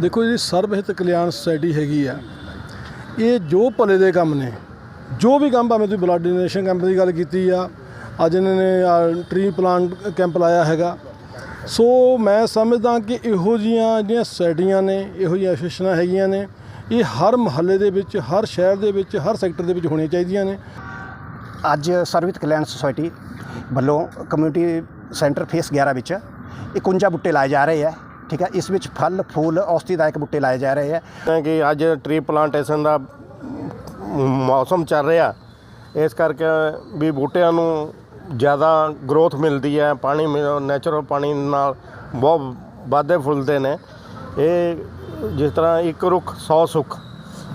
ਦੇਖੋ ਜਿਹੜੀ ਸਰਬ ਹਿੱਤ ਕਲਿਆਣ ਸੁਸਾਇਟੀ ਹੈਗੀ ਆ। ਇਹ ਜੋ ਭਲੇ ਦੇ ਕੰਮ ਨੇ, ਜੋ ਵੀ ਕੰਮ ਭਾਵੇਂ ਤੁਸੀਂ ਬਲੱਡ ਡੋਨੇਸ਼ਨ ਕੈਂਪ ਦੀ ਗੱਲ ਕੀਤੀ ਆ, ਅੱਜ ਇਹਨਾਂ ਨੇ ਟ੍ਰੀ ਪਲਾਂਟ ਕੈਂਪ ਲਾਇਆ ਹੈਗਾ। ਸੋ ਮੈਂ ਸਮਝਦਾ ਕਿ ਇਹੋ ਜੀਆਂ ਜਿਹੜੀਆਂ ਸੁਸਾਇਟੀਆਂ ਨੇ, ਇਹੋ ਜਿਹੀਆਂ ਐਸੋਸੀਏਸ਼ਨਾਂ ਹੈਗੀਆਂ ਨੇ, ਇਹ ਹਰ ਮਹੱਲੇ ਦੇ ਵਿੱਚ, ਹਰ ਸ਼ਹਿਰ ਦੇ ਵਿੱਚ, ਹਰ ਸੈਕਟਰ ਦੇ ਵਿੱਚ ਹੋਣੀਆਂ ਚਾਹੀਦੀਆਂ ਨੇ। ਅੱਜ ਸਰਵਿਤ ਕਲਿਆਣ ਸੁਸਾਇਟੀ ਵੱਲੋਂ ਕਮਿਊਨਿਟੀ ਸੈਂਟਰ ਫੇਸ 11 ਵਿੱਚ 51 ਬੁੱਟੇ ਲਾਏ ਜਾ ਰਹੇ ਆ। ਠੀਕ ਹੈ ਇਸ ਵਿੱਚ ਫਲ ਫੂਲ ਔਸ਼ਧੀਦਾਇਕ ਬੁੱਟੇ ਲਾਏ ਜਾ ਰਹੇ ਹੈ। ਕਿ ਅੱਜ ਟਰੀ ਪਲਾਂਟੇਸ਼ਨ ਦਾ ਮੌਸਮ ਚੱਲ ਰਿਹਾ ਇਸ ਕਰਕੇ ਵੀ ਬੂਟਿਆਂ ਨੂੰ ਜ਼ਿਆਦਾ ਗਰੋਥ ਮਿਲਦੀ ਹੈ ਪਾਣੀ ਨੈਚੁਰਲ ਪਾਣੀ ਨਾਲ ਬਹੁਤ ਵਾਧੇ ਫੁੱਲਦੇ ਨੇ। ਇਹ ਜਿਸ ਤਰ੍ਹਾਂ ਇੱਕ ਰੁੱਖ 100 ਸੁੱਖ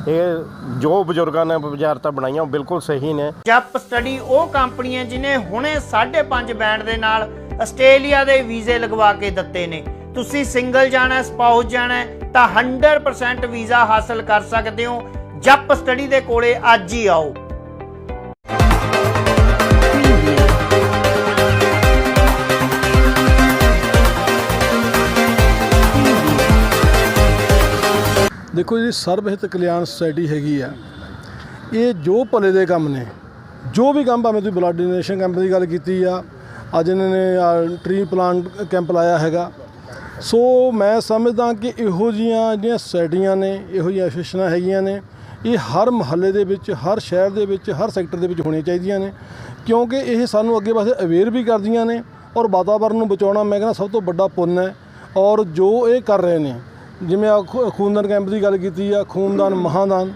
ਇਹ ਜੋ ਬਜ਼ੁਰਗਾਂ ਨੇ ਵਿਚਾਰਤਾ ਬਣਾਈਆਂ ਉਹ ਬਿਲਕੁਲ ਸਹੀ ਨੇ। ਜੱਪ ਸਟੱਡੀ ਉਹ ਕੰਪਨੀ ਹੈ ਜਿਨੇ ਹੁਣੇ 5.5 ਬੈਂਡ ਦੇ ਨਾਲ ਆਸਟ੍ਰੇਲੀਆ ਦੇ ਵੀਜ਼ੇ ਲਗਵਾ ਕੇ ਦਿੱਤੇ ਨੇ। ਤੁਸੀਂ ਸਿੰਗਲ ਜਾਣਾ ਹੈ, ਸਪਾਊਸ ਜਾਣਾ ਤਾਂ 100% ਵੀਜ਼ਾ ਹਾਸਲ ਕਰ ਸਕਦੇ ਹੋ। ਜੱਪ ਸਟੱਡੀ ਦੇ ਕੋਲੇ ਅੱਜ ਹੀ ਆਓ। ਦੇਖੋ ਜਿਹੜੀ ਸਰਬ ਹਿੱਤ ਕਲਿਆਣ ਸੁਸਾਇਟੀ ਹੈਗੀ ਆ। ਇਹ ਜੋ ਭਲੇ ਦੇ ਕੰਮ ਨੇ ਜੋ ਵੀ ਕੰਮ ਭਾਵੇਂ ਤੁਸੀਂ ਬਲੱਡ ਡੋਨੇਸ਼ਨ ਕੈਂਪ ਦੀ ਗੱਲ ਕੀਤੀ ਆ ਅੱਜ ਇਹਨਾਂ ਨੇ ਟ੍ਰੀ ਪਲਾਂਟ ਕੈਂਪ ਲਾਇਆ ਹੈਗਾ। ਸੋ ਮੈਂ ਸਮਝਦਾ ਕਿ ਇਹੋ ਜੀਆਂ ਜਿਹੜੀਆਂ ਸੁਸਾਇਟੀਆਂ ਨੇ, ਇਹੋ ਜਿਹੀਆਂ ਐਸੋਸੀਏਸ਼ਨਾਂ ਹੈਗੀਆਂ ਨੇ, ਇਹ ਹਰ ਮਹੱਲੇ ਦੇ ਵਿੱਚ, ਹਰ ਸ਼ਹਿਰ ਦੇ ਵਿੱਚ, ਹਰ ਸੈਕਟਰ ਦੇ ਵਿੱਚ ਹੋਣੀਆਂ ਚਾਹੀਦੀਆਂ ਨੇ, ਕਿਉਂਕਿ ਇਹ ਸਾਨੂੰ ਅੱਗੇ ਪਾਸੇ ਅਵੇਅਰ ਵੀ ਕਰਦੀਆਂ ਨੇ ਔਰ ਵਾਤਾਵਰਣ ਨੂੰ ਬਚਾਉਣਾ ਮੈਂ ਕਹਿੰਦਾ ਸਭ ਤੋਂ ਵੱਡਾ ਪੁੰਨ ਹੈ ਔਰ ਜੋ ਇਹ ਕਰ ਰਹੇ ਨੇ, ਜਿਵੇਂ ਖੂਨਦਾਨ ਕੈਂਪ ਦੀ ਗੱਲ ਕੀਤੀ ਆ, ਖੂਨਦਾਨ, ਮਹਾਦਾਨ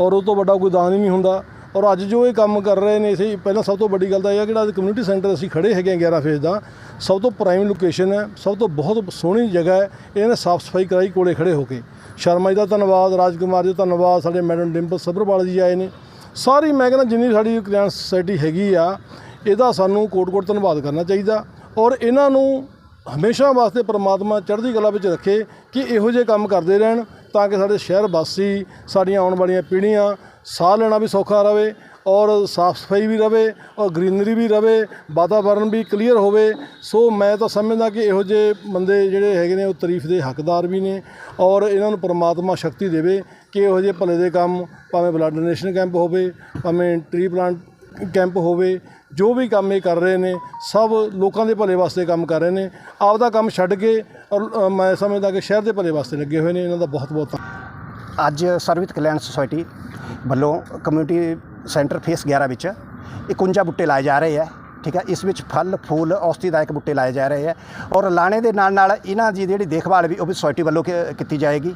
ਔਰ ਉਹ ਤੋਂ ਵੱਡਾ ਕੋਈ ਦਾਨ ਹੀ ਨਹੀਂ ਹੁੰਦਾ। ਔਰ ਅੱਜ ਜੋ ਇਹ ਕੰਮ ਕਰ ਰਹੇ ਨੇ, ਅਸੀਂ ਪਹਿਲਾਂ ਸਭ ਤੋਂ ਵੱਡੀ ਗੱਲ ਤਾਂ ਇਹ ਹੈ ਕਿ ਜਿਹੜਾ ਕਮਿਊਨਿਟੀ ਸੈਂਟਰ ਅਸੀਂ ਖੜੇ ਹੈਗੇ ਹਾਂ 11 ਫੇਜ਼ ਦਾ, ਸਭ ਤੋਂ ਪ੍ਰਾਈਮ ਲੋਕੇਸ਼ਨ ਹੈ, ਸਭ ਤੋਂ ਬਹੁਤ ਸੋਹਣੀ ਜਗ੍ਹਾ ਹੈ, ਇਹਨਾਂ ਨੇ ਸਾਫ਼ ਸਫ਼ਾਈ ਕਰਾਈ, ਕੋਲੇ ਖੜੇ ਹੋ ਕੇ। ਸ਼ਰਮਾ ਜੀ ਦਾ ਧੰਨਵਾਦ, ਰਾਜਕੁਮਾਰ ਜੀ ਦਾ ਧੰਨਵਾਦ, ਸਾਡੇ ਮੈਡਮ ਡਿੰਪਲ ਸਬਰਵਾਲ ਜੀ ਆਏ ਨੇ। ਸਾਰੀ ਮੈਂ ਕਹਿੰਦਾ ਜਿੰਨੀ ਸਾਡੀ ਕਲਿਆਣ ਸੁਸਾਇਟੀ ਹੈਗੀ ਆ, ਇਹਦਾ ਸਾਨੂੰ ਕੋਟ-ਕੋਟ ਧੰਨਵਾਦ ਕਰਨਾ ਚਾਹੀਦਾ। ਔਰ ਇਹਨਾਂ ਨੂੰ ਹਮੇਸ਼ਾ ਵਾਸਤੇ ਪਰਮਾਤਮਾ ਚੜ੍ਹਦੀ ਕਲਾ ਵਿੱਚ ਰੱਖੇ ਕਿ ਇਹੋ ਜਿਹੇ ਕੰਮ ਕਰਦੇ ਰਹਿਣ ਤਾਂ ਕਿ ਸਾਡੇ ਸ਼ਹਿਰ ਵਾਸੀ ਸਾਡੀਆਂ ਆਉਣ ਵਾਲੀਆਂ ਪੀੜ੍ਹੀਆਂ ਸਾਹ ਲੈਣਾ ਵੀ ਸੌਖਾ ਰਹੇ ਔਰ ਸਾਫ਼ ਸਫ਼ਾਈ ਵੀ ਰਵੇ ਔਰ ਗ੍ਰੀਨਰੀ ਵੀ ਰਵੇ ਵਾਤਾਵਰਣ ਵੀ ਕਲੀਅਰ ਹੋਵੇ। ਸੋ ਮੈਂ ਤਾਂ ਸਮਝਦਾ ਕਿ ਇਹੋ ਜਿਹੇ ਬੰਦੇ ਜਿਹੜੇ ਹੈਗੇ ਨੇ ਉਹ ਤਾਰੀਫ ਦੇ ਹੱਕਦਾਰ ਵੀ ਨੇ ਔਰ ਇਹਨਾਂ ਨੂੰ ਪਰਮਾਤਮਾ ਸ਼ਕਤੀ ਦੇਵੇ ਕਿ ਇਹੋ ਜਿਹੇ ਭਲੇ ਦੇ ਕੰਮ ਭਾਵੇਂ ਬਲੱਡ ਡੋਨੇਸ਼ਨ ਕੈਂਪ ਹੋਵੇ, ਭਾਵੇਂ ਟਰੀ ਪਲਾਂਟ ਕੈਂਪ ਹੋਵੇ, ਜੋ ਵੀ ਕੰਮ ਇਹ ਕਰ ਰਹੇ ਨੇ, ਸਭ ਲੋਕਾਂ ਦੇ ਭਲੇ ਵਾਸਤੇ ਕੰਮ ਕਰ ਰਹੇ ਨੇ। ਆਪਦਾ ਕੰਮ ਛੱਡ ਕੇ ਔਰ ਮੈਂ ਸਮਝਦਾ ਕਿ ਸ਼ਹਿਰ ਦੇ ਭਲੇ ਵਾਸਤੇ ਲੱਗੇ ਹੋਏ ਨੇ, ਇਹਨਾਂ ਦਾ ਬਹੁਤ ਬਹੁਤ ਧੰਨਵਾਦ ਅੱਜ ਸਰਵਿਤ ਕਲਿਆਣ ਸੁਸਾਇਟੀ ਵੱਲੋਂ ਕਮਿਊਨਿਟੀ ਸੈਂਟਰ ਫੇਸ 11 ਵਿੱਚ 51 ਬੁੱਟੇ ਲਾਏ ਜਾ ਰਹੇ ਹੈ ਠੀਕ ਹੈ ਇਸ ਵਿੱਚ ਫਲ, ਫੂਲ, ਔਸ਼ਧੀਦਾਇਕ ਬੁੱਟੇ ਲਾਏ ਜਾ ਰਹੇ ਹੈ ਔਰ ਲਾਣੇ ਦੇ ਨਾਲ ਨਾਲ ਇਹਨਾਂ ਦੀ ਜਿਹੜੀ ਦੇਖਭਾਲ ਵੀ ਉਹ ਵੀ ਸੁਸਾਇਟੀ ਵੱਲੋਂ ਕੀ- ਕੀਤੀ ਜਾਏਗੀ।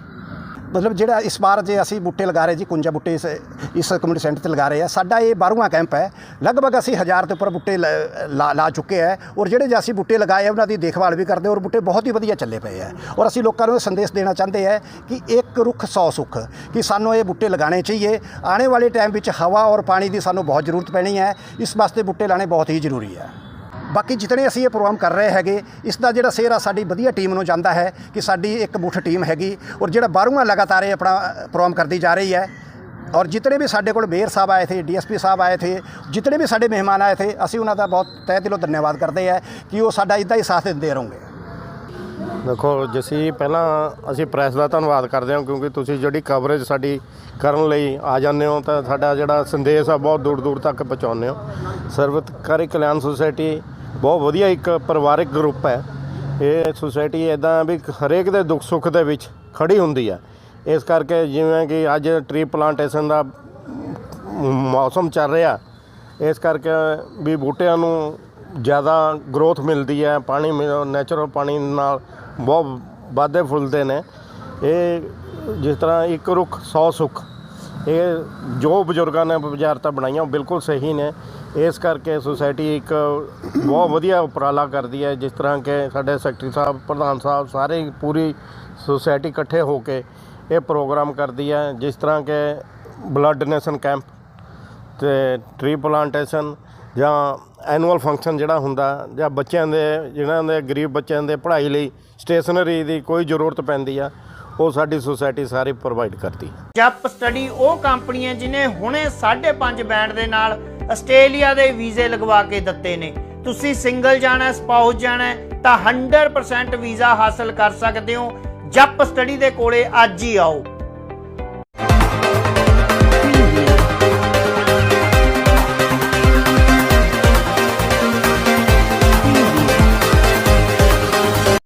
ਮਤਲਬ ਜਿਹੜਾ ਇਸ ਵਾਰ ਜੇ ਅਸੀਂ ਬੁੱਟੇ ਲਗਾ ਰਹੇ ਜੀ 51 ਬੁੱਟੇ ਇਸ ਇਸ ਕਮਿਊਨਿਟੀ ਸੈਂਟਰ ਤੇ ਲਗਾ ਰਹੇ ਆ, ਸਾਡਾ ਇਹ 12ਵਾਂ ਕੈਂਪ ਹੈ। ਲਗਭਗ ਅਸੀਂ ਹਜ਼ਾਰ ਤੋਂ ਉੱਪਰ ਬੁੱਟੇ ਲ- ਲਾ ਲਾ ਚੁੱਕੇ ਹੈ ਔਰ ਜਿਹੜੇ ਜੇ ਅਸੀਂ ਬੁੱਟੇ ਲਗਾਏ ਉਹਨਾਂ ਦੀ ਦੇਖਭਾਲ ਵੀ ਕਰਦੇ ਔਰ ਬੁੱਟੇ ਬਹੁਤ ਹੀ ਵਧੀਆ ਚੱਲੇ ਪਏ ਹੈ ਔਰ ਅਸੀਂ ਲੋਕਾਂ ਨੂੰ ਇਹ ਸੰਦੇਸ਼ ਦੇਣਾ ਚਾਹੁੰਦੇ ਹੈ ਕਿ ਇੱਕ ਰੁੱਖ 100 ਸੁੱਖ, ਕਿ ਸਾਨੂੰ ਇਹ ਬੁੱਟੇ ਲਗਾਉਣੇ ਚਾਹੀਏ। ਆਉਣੇ ਵਾਲੇ ਟਾਈਮ ਵਿੱਚ ਹਵਾ ਔਰ ਪਾਣੀ ਦੀ ਸਾਨੂੰ ਬਹੁਤ ਜ਼ਰੂਰਤ ਪੈਣੀ ਹੈ। ਇਸ ਵਾਸਤੇ ਬੁੱਟੇ ਲਾਣੇ ਬਹੁਤ ਹੀ ਜ਼ਰੂਰੀ ਹੈ। ਬਾਕੀ ਜਿਤਨੇ ਅਸੀਂ ਇਹ ਪ੍ਰੋਗਰਾਮ ਕਰ ਰਹੇ ਹੈਗੇ, ਇਸ ਦਾ ਜਿਹੜਾ ਸ਼ੇਅਰ ਆ ਸਾਡੀ ਵਧੀਆ ਟੀਮ ਨੂੰ ਜਾਂਦਾ ਹੈ ਕਿ ਸਾਡੀ ਇੱਕ ਮੁੱਠ ਟੀਮ ਹੈਗੀ ਔਰ ਜਿਹੜਾ ਬਾਹਰੋਂ ਲਗਾਤਾਰ ਇਹ ਆਪਣਾ ਪ੍ਰੋਗਰਾਮ ਕਰਦੀ ਜਾ ਰਹੀ ਹੈ। ਔਰ ਜਿਤਨੇ ਵੀ ਸਾਡੇ ਕੋਲ ਮੇਅਰ ਸਾਹਿਬ ਆਏ ਥੇ, ਡੀਐਸਪੀ ਸਾਹਿਬ ਆਏ ਥੇ, ਜਿਤਨੇ ਵੀ ਸਾਡੇ ਮਹਿਮਾਨ ਆਏ ਥੇ, ਅਸੀਂ ਉਹਨਾਂ ਦਾ ਬਹੁਤ ਤਹਿ ਦਿਲੋਂ ਧੰਨਵਾਦ ਕਰਦੇ ਹਾਂ ਕਿ ਉਹ ਸਾਡਾ ਇਦਾਂ ਹੀ ਸਾਥ ਦਿੰਦੇ ਰਹੋਗੇ। ਦੇਖੋ, ਜਸੀਂ, ਪਹਿਲਾਂ ਅਸੀਂ ਪ੍ਰੈਸ ਦਾ ਧੰਨਵਾਦ ਕਰਦੇ ਹਾਂ ਕਿਉਂਕਿ ਤੁਸੀਂ ਜਿਹੜੀ ਕਵਰੇਜ ਸਾਡੀ ਕਰਨ ਲਈ ਆ ਜਾਂਦੇ ਹੋ ਤਾਂ ਸਾਡਾ ਜਿਹੜਾ ਸੰਦੇਸ਼ ਆ, ਬਹੁਤ ਦੂਰ ਦੂਰ ਤੱਕ ਪਹੁੰਚਾਉਂਦੇ ਹੋ। ਸਰਵਤਕਾਰੀ ਕਲਿਆਣ ਸੁਸਾਇਟੀ ਬਹੁਤ ਵਧੀਆ ਇੱਕ ਪਰਿਵਾਰਿਕ ਗਰੁੱਪ ਹੈ। ਇਹ ਸੁਸਾਇਟੀ ਇਦਾਂ ਵੀ ਹਰੇਕ ਦੇ ਦੁੱਖ ਸੁੱਖ ਦੇ ਵਿੱਚ ਖੜੀ ਹੁੰਦੀ ਹੈ। ਇਸ ਕਰਕੇ ਜਿਵੇਂ ਕਿ ਅੱਜ ਟਰੀ ਪਲਾਂਟੇਸ਼ਨ ਦਾ ਮੌਸਮ ਚੱਲ ਰਿਹਾ, ਇਸ ਕਰਕੇ ਵੀ ਬੂਟਿਆਂ ਨੂੰ ਜ਼ਿਆਦਾ ਗਰੋਥ ਮਿਲਦੀ ਹੈ। ਪਾਣੀ ਨੈਚੁਰਲ ਪਾਣੀ ਨਾਲ ਬਹੁਤ ਵਾਧੇ ਫੁੱਲਦੇ ਨੇ। ਇਹ ਜਿਸ ਤਰ੍ਹਾਂ ਇੱਕ ਰੁੱਖ 100 ਸੁੱਖ, ਇਹ ਜੋ ਬਜ਼ੁਰਗਾਂ ਨੇ ਵਿਚਾਰਤਾ ਬਣਾਈਆਂ ਉਹ ਬਿਲਕੁਲ ਸਹੀ ਨੇ। ਇਸ ਕਰਕੇ ਸੁਸਾਇਟੀ ਇੱਕ ਬਹੁਤ ਵਧੀਆ ਉਪਰਾਲਾ ਕਰਦੀ ਹੈ, ਜਿਸ ਤਰ੍ਹਾਂ ਕਿ ਸਾਡੇ ਸੈਕਟਰੀ ਸਾਹਿਬ, ਪ੍ਰਧਾਨ ਸਾਹਿਬ ਸਾਰੇ ਪੂਰੀ ਸੁਸਾਇਟੀ ਇਕੱਠੇ ਹੋ ਕੇ ਇਹ ਪ੍ਰੋਗਰਾਮ ਕਰਦੀ ਹੈ, ਜਿਸ ਤਰ੍ਹਾਂ ਕਿ ਬਲੱਡ ਡੋਨੇਸ਼ਨ ਕੈਂਪ ਤੇ ਟ੍ਰੀ ਪਲਾਂਟੇਸ਼ਨ ਜਾਂ ਐਨੂਅਲ ਫੰਕਸ਼ਨ ਜਿਹੜਾ ਹੁੰਦਾ, ਜਾਂ ਬੱਚਿਆਂ ਦੇ, ਜਿਹਨਾਂ ਦੇ, ਗਰੀਬ ਬੱਚਿਆਂ ਦੇ ਪੜ੍ਹਾਈ ਲਈ ਸਟੇਸ਼ਨਰੀ ਦੀ ਕੋਈ ਜ਼ਰੂਰਤ ਪੈਂਦੀ ਆ ਉਹ ਸਾਡੀ ਸੁਸਾਇਟੀ ਸਾਰੀ ਪ੍ਰੋਵਾਈਡ ਕਰਦੀ। ਹੈ ਜੱਪ ਸਟੱਡੀ ਉਹ ਕੰਪਨੀ ਹੈ ਜਿਨੇ ਹੁਣੇ 5.5 ਬੈਂਡ ਦੇ ਨਾਲ ਆਸਟ੍ਰੇਲੀਆ ਦੇ ਵੀਜ਼ੇ ਲਗਵਾ ਕੇ ਦਿੱਤੇ ਨੇ। ਤੁਸੀਂ ਸਿੰਗਲ ਜਾਣਾ ਹੈ, ਸਪਾਊਸ ਜਾਣਾ ਹੈ ਤਾਂ 100% ਵੀਜ਼ਾ ਹਾਸਲ ਕਰ ਸਕਦੇ ਹੋ। ਜਪ ਸਟੱਡੀ ਦੇ ਕੋਲੇ ਅੱਜ ਹੀ ਆਓ।